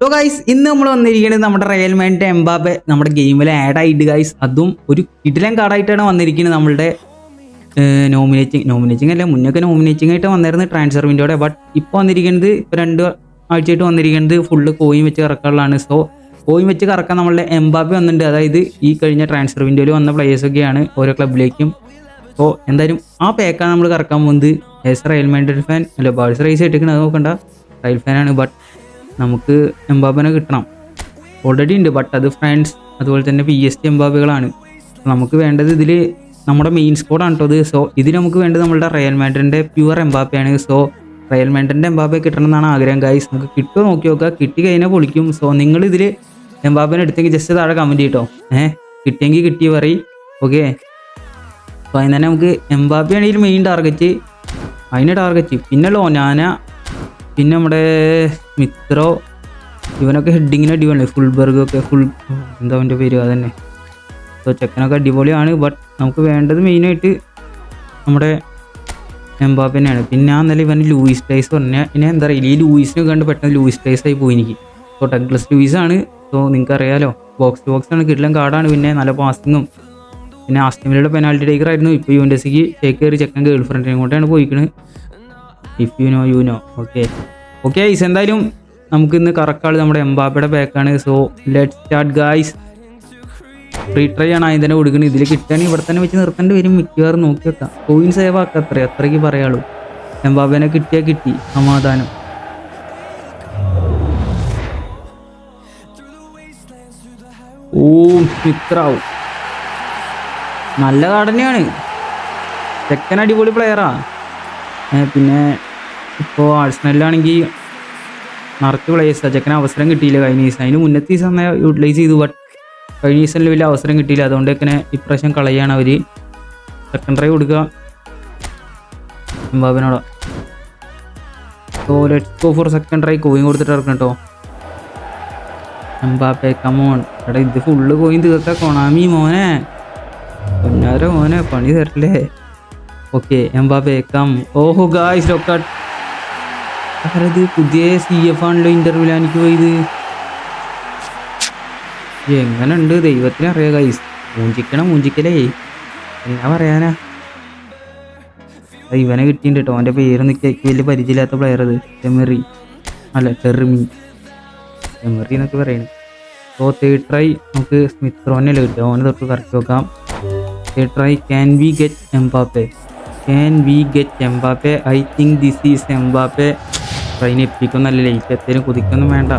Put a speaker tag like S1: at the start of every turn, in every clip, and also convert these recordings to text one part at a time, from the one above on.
S1: So guys ഇന്ന് നമ്മൾ വന്നിരിക്കുന്നത് നമ്മുടെ റയൽ മൈൻഡ് എംബാബെ നമ്മുടെ ഗെയിമിൽ ആഡ് ആയിട്ട് ഗൈസ് അതും ഒരു കിടിലൻ കാർഡായിട്ടാണ് വന്നിരിക്കുന്നത് നമ്മളുടെ നോമിനേറ്റിംഗ് നോമിനേറ്റിംഗ് അല്ല മുന്നൊക്കെ നോമിനേറ്റിംഗ് ആയിട്ട് വന്നിരുന്നത് ട്രാൻസ്ഫർ വിൻഡോടെ ബട്ട് ഇപ്പോൾ വന്നിരിക്കുന്നത് ഇപ്പോൾ രണ്ട് ആഴ്ചയായിട്ട് വന്നിരിക്കുന്നത് ഫുള്ള് കോയിൻ വെച്ച് കറക്കാനുള്ളതാണ്. സോ കോയിൻ വെച്ച് കറക്കാൻ നമ്മളുടെ എംബാബെ വന്നിട്ടുണ്ട്. അതായത് ഈ കഴിഞ്ഞ ട്രാൻസ്ഫർ വിൻഡോയിൽ വന്ന പ്ലേയേഴ്സൊക്കെയാണ് ഓരോ ക്ലബിലേക്കും അപ്പോൾ എന്തായാലും ആ പേക്കാണ് നമ്മൾ കറക്കാൻ പോകുന്നത്. ഏസ് റയൽ മൈൻഡ് ഫാൻ അല്ല ബാഴ്സ് റൈസ് ഇട്ടിരിക്കുന്നത് നോക്കണ്ട. റയൽ ഫാനാണ് ബട്ട് നമുക്ക് എംബാബിനെ കിട്ടണം. ഓൾറെഡി ഉണ്ട് ബട്ട് അത് ഫ്രണ്ട്സ് അതുപോലെ തന്നെ പി എസ് ടി എംബാബികളാണ് നമുക്ക് വേണ്ടത് ഇതിൽ നമ്മുടെ മെയിൻ സ്കോഡാണ് കേട്ടോ അത് സോ ഇതിന് നമുക്ക് വേണ്ടത് നമ്മുടെ റയൽ മാൻഡ്രിന്റെ പ്യുവർ എംബാപ്പയാണ്. സോ റയൽ മാൻഡ്രിന്റെ എംബാബെ കിട്ടണം എന്നാണ് ആഗ്രഹം ഗൈസ് നമുക്ക് കിട്ടുമോ നോക്കി നോക്കുക. കിട്ടി കഴിഞ്ഞാൽ പൊളിക്കും. സോ നിങ്ങൾ ഇതിൽ എംബാബിനെ എടുത്തെങ്കിൽ ജസ്റ്റ് താഴെ കമന്റ് ചെയ്യട്ടോ ഏഹ് കിട്ടിയെങ്കിൽ കിട്ടി പറയും. ഓക്കെ അപ്പോൾ അതിന് തന്നെ നമുക്ക് എംബാബിയാണെങ്കിൽ മെയിൻ ടാർഗറ്റ് അതിന് ടാർഗറ്റ് പിന്നെ ലോനാന പിന്നെ നമ്മുടെ മിത്രോ ഇവനൊക്കെ ഹെഡിങ്ങിന് അടിപൊളി ഫുൾബർഗ് ഒക്കെ ഫുൾ എന്താ അവന്റെ പേര്? അതന്നെ. സോ ചെക്കനൊക്കെ അടിപൊളിയാണ് ബട്ട് നമുക്ക് വേണ്ടത് മെയിനായിട്ട് നമ്മുടെ എംബാപ്പിനെയാണ്. പിന്നെ ആ നില ഇവൻ ലൂയിസ് ടൈസ് പറഞ്ഞാൽ പിന്നെ എന്താ പറയുക ഈ ലൂയിസിനെ കണ്ട് പെട്ടെന്ന് ലൂയിസ് ടൈസ് ആയി പോയി എനിക്ക്. സോ ഡഗ്ലസ് ലൂയിസ് ആണ്. സോ നിങ്ങൾക്ക് അറിയാലോ ബോക്സ് ടു ബോക്സ് ആണ്. കിട്ടില്ല കാർഡാണ് പിന്നെ നല്ല പാസിങ്ങും പിന്നെ ആസ്റ്റിമിലയുടെ പെനാൽറ്റി ടേക്കർ ആയിരുന്നു. ഇപ്പോൾ യുവൻഡസിക്ക് ടേക്ക് കയറി ചെക്കൻ ഗേൾ ഫ്രണ്ടിനെ കൊണ്ടാണ് പോയിക്കണത് if you know you know okay okay ice എന്തായാലും നമുക്ക് ഇന്ന് കറക്കാൾ നമ്മുടെ എംബാബയുടെ ബാക്കാണ് so let start guys free try ആണ് ആദ്യം തന്നെ കൊടുക്കുന്നത് ഇതിൽ കിട്ടുകയാണെങ്കിൽ ഇവിടെ തന്നെ വെച്ച് നിർത്തേണ്ടി വരും മിക്കവാറും. നോക്കി വെക്കാം. കോയിൻ സേവ് ആക്കാം അത്രേ അത്രയ്ക്ക് പറയാളൂ. എംബാബേനെ കിട്ടിയാൽ കിട്ടി. സമാധാനം. ഓ മിത്രാവും. നല്ല കാടനെയാണ് ചെക്കൻ അടിപൊളി പ്ലെയറാ പിന്നെ ഇപ്പോൾ ആഴ്സണലിലാണെങ്കിൽ നിറച്ച് പ്ലേയേഴ്സാണ് ചെക്കന് അവസരം കിട്ടിയില്ല കഴിഞ്ഞ സീസൺ അതിന് മുന്നത്തെ സീസൺ യൂട്ടിലൈസ് ചെയ്തു ബട്ട് കഴിഞ്ഞ സീസണിൽ വലിയ അവസരം കിട്ടിയില്ല. അതുകൊണ്ട് ഇങ്ങനെ ഇപ്രാവശ്യം കളയാണ് അവർ സെക്കൻഡ് ട്രൈ കൊടുക്കുക എംബാബിനോട് so let go for second try coin കൊടുത്തിട്ട് ഇറക്കണം കേട്ടോ എംബാപ്പെ കമോൺ എടാ ഇത് ഫുള്ള് കോയിൻ തീർത്ത കൊണാമി മോനെ. പൊന്നാര മോനെ പണി തരല്ലേ. ഓക്കെ എംബാബെ കം ഓഹോ ഗായ്സ് ലൊക്കാട്ട് ആരത് പുതിയ സി എഫ് ആണല്ലോ ഇന്റർവ്യൂല എനിക്ക് പോയത്. എങ്ങനെ ഉണ്ട് ദൈവത്തിന് അറിയാം ഗൈസ് മൂഞ്ചിക്കണം മൂഞ്ചിക്കലേ. എന്നാ പറയാനാ? ഇവനെ കിട്ടിയിട്ടുണ്ട് കേട്ടോ അവന്റെ പേര് നിൽക്കി വലിയ പരിചയമില്ലാത്ത പ്ലെയർ അത് ടെമറി അല്ല ടെറിമി. ടെമറി എന്നൊക്കെ പറയുന്നത് സോ തേർഡ് ട്രൈ നമുക്ക് സ്മിത്ത് റോനല്ലേ കിട്ടുക ഓനെ തൊട്ട് കറക്റ്റ് നോക്കാം third try can we get Mbappe can we get Mbappe I think this is Mbappe train എപ്പിക്കൊന്നല്ല late എത്തേലും കുതിക്കൊന്നും വേണ്ട.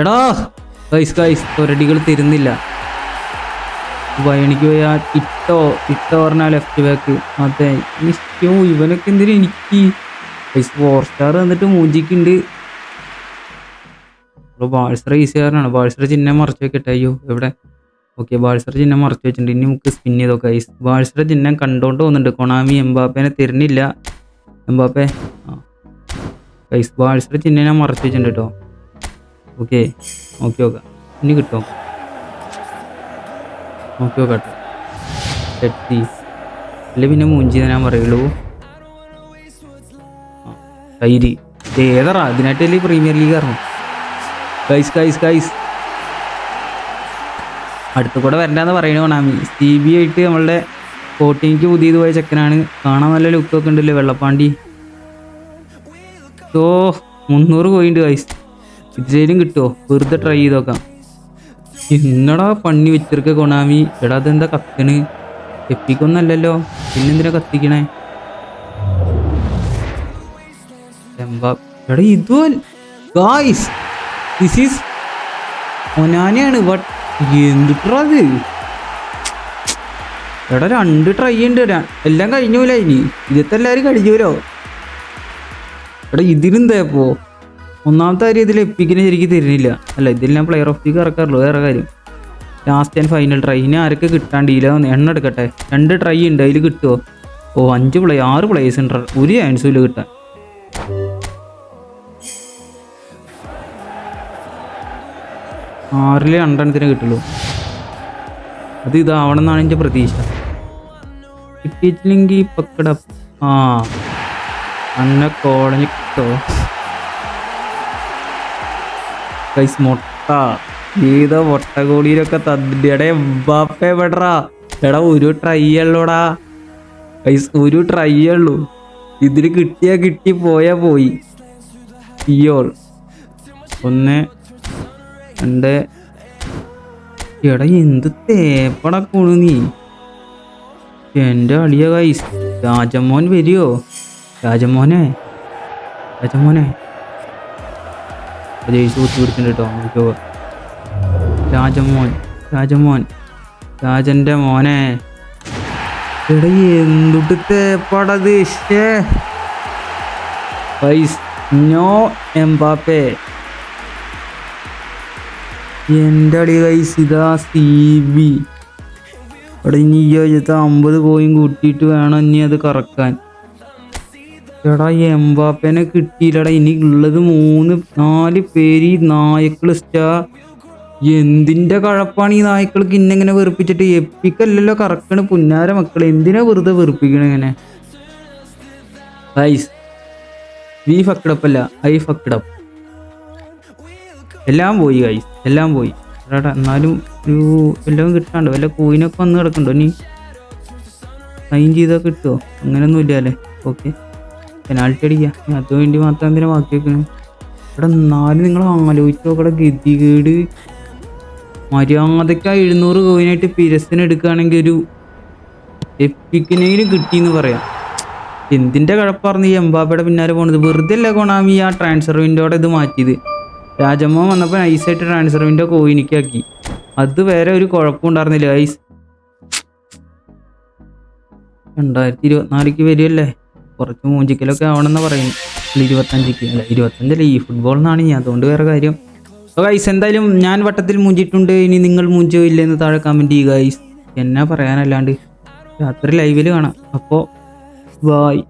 S1: എടാ ഗൈസ് ഗൈസ് ഒരടികൾ തരുന്നില്ല. വയണിക്ക് പോയി ഇട്ടോ ഇട്ടോ പറഞ്ഞാൽ ലെഫ്റ്റ് ബാക്ക് അതെ നിശ്ചയോ ഇവനൊക്കെ എന്തിനും എനിക്ക്? ഫോർ സ്റ്റാർ എന്നിട്ട് മൂഞ്ചിക്കുണ്ട്. ഇപ്പോൾ ഈസി ഈസിയാറാണ് ബാഴ്സർ ചിഹ്നം മറച്ചു വെക്കട്ടെ. അയ്യോ എവിടെ? ഓക്കെ ബാഴ്സർ ചിഹ്നം മറച്ചു വെച്ചിട്ടുണ്ട്. ഇനി നമുക്ക് സ്പിൻ ചെയ്തോ ഗൈസ് ബാഴ്സർ ചിഹ്നം കണ്ടോണ്ട് പോകുന്നുണ്ട്. കൊണാമി എംബാപ്പേനെ തരുന്നില്ല. എംബാപ്പെ. ആ. ബാഴ്സർ ചിഹ്നം ഞാൻ മറച്ചു വെച്ചിട്ടുണ്ട് കേട്ടോ ഓക്കെ നോക്കി നോക്കാം. ഇനി കിട്ടോ? നോക്കി എത്തി അല്ലെ പിന്നെ മൂഞ്ചി ഞാൻ പറയുള്ളൂ? തൈര്. ഏതറാ അതിനായിട്ടല്ലേ പ്രീമിയർ ലീഗ് ഇറങ്ങും കൈസ് കൈസ് കൈസ് അടുത്ത കൂടെ വരണ്ടെന്ന് പറയണ കൊണാമി. സി ബി ആയിട്ട് നമ്മളുടെ കോട്ടിങ്ങിക്ക് പുതിയത് പോയ ചെക്കനാണ്. കാണാൻ നല്ല ലുക്കൊക്കെ ഉണ്ടല്ലോ വെള്ളപ്പാണ്ടി. ഓ മുന്നൂറ് പോയിന്റ് വൈസ് ഇതിലും കിട്ടുമോ വെറുതെ ട്രൈ ചെയ്ത് നോക്കാം. എന്നടാ പണി വെച്ചിരിക്ക കൊണാമി. എടാ അതെന്താ കത്തണ് എപ്പിക്കൊന്നല്ലല്ലോ പിന്നെന്തിനാ കത്തിക്കണേ? എടാ ഇതോ ഗായ്സ് ദിസ് ഈസ് ഒനാനയാണ് ബട്ട് എന്തിട്ടാ അത്? എടാ രണ്ട് ട്രൈ ഉണ്ട്. എല്ലാം കഴിഞ്ഞൂല ഇനി. ഇതിത്തെ എല്ലാവരും കഴിഞ്ഞൂലോ എടാ ഇതിനെന്താ തേപ്പോ ഒന്നാമത്തെ കാര്യം ഇതിൽ എപ്പിക്കിനെ ശരിക്കും തരുന്നില്ല. അല്ല ഇതിൽ ഞാൻ പ്ലെയർ ഓഫ് ദി ഇറക്കാറുള്ളൂ വേറെ കാര്യം. ലാസ്റ്റ് ആൻഡ് ഫൈനൽ ട്രൈ ഇനി ആരൊക്കെ കിട്ടാണ്ടില്ല എണ്ണ എടുക്കട്ടെ? രണ്ട് ട്രൈ ഉണ്ട് അതിൽ കിട്ടുമോ ഓ അഞ്ച് പ്ലേ ആറ് പ്ലേയേഴ്സ് ഉണ്ട്. ഒരു ചാൻസും ഇല്ല കിട്ടാൻ. ആറിലെ രണ്ടെണ്ണത്തിനെ കിട്ടുള്ളൂ. അത് ഇതാവണം എന്നാണ് എന്റെ പ്രതീക്ഷ. കിട്ടിയിട്ടില്ലെങ്കിൽ പക്കട ആ അന്ന കോളനി കിട്ടോ. കൈസ് മൊട്ട. ഏതോ വൊട്ടകോടിയിലൊക്കെ തന്നിടെ ബാപ്പേ പെടറാ എടാ ഒരു ട്രൈ ഉള്ളൂടാ. കൈസ് ഒരു ട്രൈ ഉള്ളൂ. ഇതിൽ കിട്ടിയാ കിട്ടി പോയാ പോയി. ഒന്ന് രണ്ട് എടാ എന്ത് തേപ്പട കൊണു നീ? എന്റെ അളിയ കൈസ് രാജമോൻ വരുമോ രാജമോനെ രാജമോനെ. ജയിച്ചു കുത്തി പിടിച്ചിട്ടുണ്ട് കേട്ടോ നോക്കിയോ രാജമോൻ രാജമോൻ രാജന്റെ മോനെ. എടാ എന്തുട്ട് തേപ്പടത് പൈസ് നോ എംബാപ്പേ. എന്റെ അടി കൈസ് ഇതാ സി ബി അവിടെ ഇനി ഈ ചോദിച്ചത് അമ്പത് കോയും കൂട്ടിയിട്ട് വേണം ഇനി അത് കറക്കാൻ. എടാ എംബാപ്പേനെ കിട്ടിയില്ലടാ. ഇനി ഉള്ളത് മൂന്ന് നാല് പേര് ഈ നായക്കൾ സ്റ്റാ എന്തിന്റെ കഴപ്പാണ് ഈ നായ്ക്കൾക്ക് ഇന്നെങ്ങനെ വെറുപ്പിച്ചിട്ട്? എപ്പിക്കല്ലല്ലോ കറക്കണ് പുന്നാര മക്കൾ എന്തിനാ വെറുതെ വെറുപ്പിക്കണ ഇങ്ങനെ? Ice we fucked up I fucked up എല്ലാം പോയി ഗൈസ് എല്ലാം പോയി. എടാ എന്നാലും ഒരു എല്ലാം കിട്ടാണ്ട് വല്ല കോയിനൊക്കെ വന്ന് കിടക്കണ്ടോ ഇനി? സൈൻ ചെയ്താൽ കിട്ടുമോ അങ്ങനെയൊന്നും ഇല്ല അല്ലേ ഓക്കെ പെനാൽറ്റി അടിക്കുക അതിനു വേണ്ടി മാത്രം എന്തിനാ ബാക്കി വെക്കണേ? ഇവിടെ എന്നാലും നിങ്ങൾ ആലോചിച്ച് നോക്കടെ ഗതികേട്. മര്യാദയ്ക്ക് എഴുന്നൂറ് കോയിനായിട്ട് പിരസിന് എടുക്കുകയാണെങ്കിൽ ഒരു എപ്പിക്കിനെങ്കിലും കിട്ടിയെന്ന് പറയാം. എന്തിന്റെ കഴപ്പാർന്ന് ഈ എംബാബയുടെ പിന്നാലെ പോണത്? വെറുതെ അല്ല കൊണാമി ആ ട്രാൻസ്ഫർ വിൻഡോടെ ഇത് മാറ്റിയത്? രാജമ്മ വന്നപ്പോൾ നൈസായിട്ട് ട്രാൻസ്ഫർ വിൻഡോ കോയിനിക്കാക്കി അത് വേറെ ഒരു കുഴപ്പം ഉണ്ടായിരുന്നില്ല ഐസ് രണ്ടായിരത്തി ഇരുപത്തിനാലിക്ക് വരുമല്ലേ കുറച്ച് മൂഞ്ചിക്കലൊക്കെ ആവണമെന്ന് പറയുന്നു അല്ല ഇരുപത്തഞ്ചിക്ക് അല്ല ഇരുപത്തഞ്ചല്ല ഈ ഫുട്ബോൾ എന്നാണ് ഞാൻ അതുകൊണ്ട് വേറെ കാര്യം. അപ്പോൾ ഗൈസ് എന്തായാലും ഞാൻ വട്ടത്തിൽ മൂഞ്ചിട്ടുണ്ട് ഇനി നിങ്ങൾ മൂഞ്ചോ ഇല്ലെന്ന് താഴെ കമന്റ് ചെയ്യുക ഗൈസ് എന്നാ പറയാനല്ലാണ്ട്. രാത്രി ലൈവിൽ കാണാം. അപ്പോൾ ബായ്